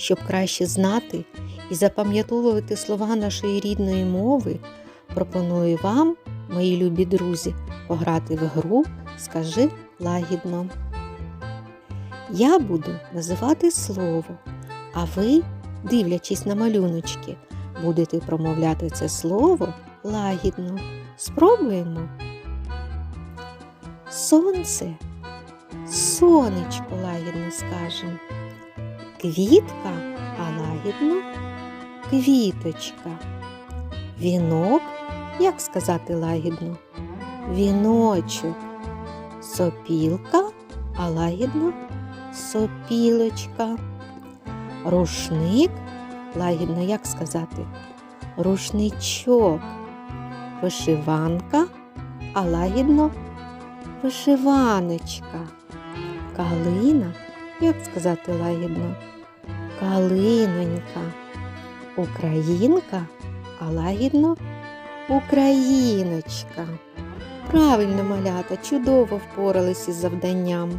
Щоб краще знати і запам'ятовувати слова нашої рідної мови, пропоную вам, мої любі друзі, пограти в гру Скажи лагідно. Я буду називати слово, а ви, дивлячись на малюночки, будете промовляти це слово лагідно. Спробуємо. Сонце, сонечко лагідно скажемо. Квітка, а лагідно квіточка. Вінок, як сказати лагідно? Віночок. Сопілка, а лагідно сопілочка. Рушник, лагідно як сказати? Рушничок. Вишиванка, а лагідно вишиваночка. Калина, як сказати лагідно? Калинонька. Українка, а лагідно Україночка. Правильно, малята, чудово впоралися із завданням.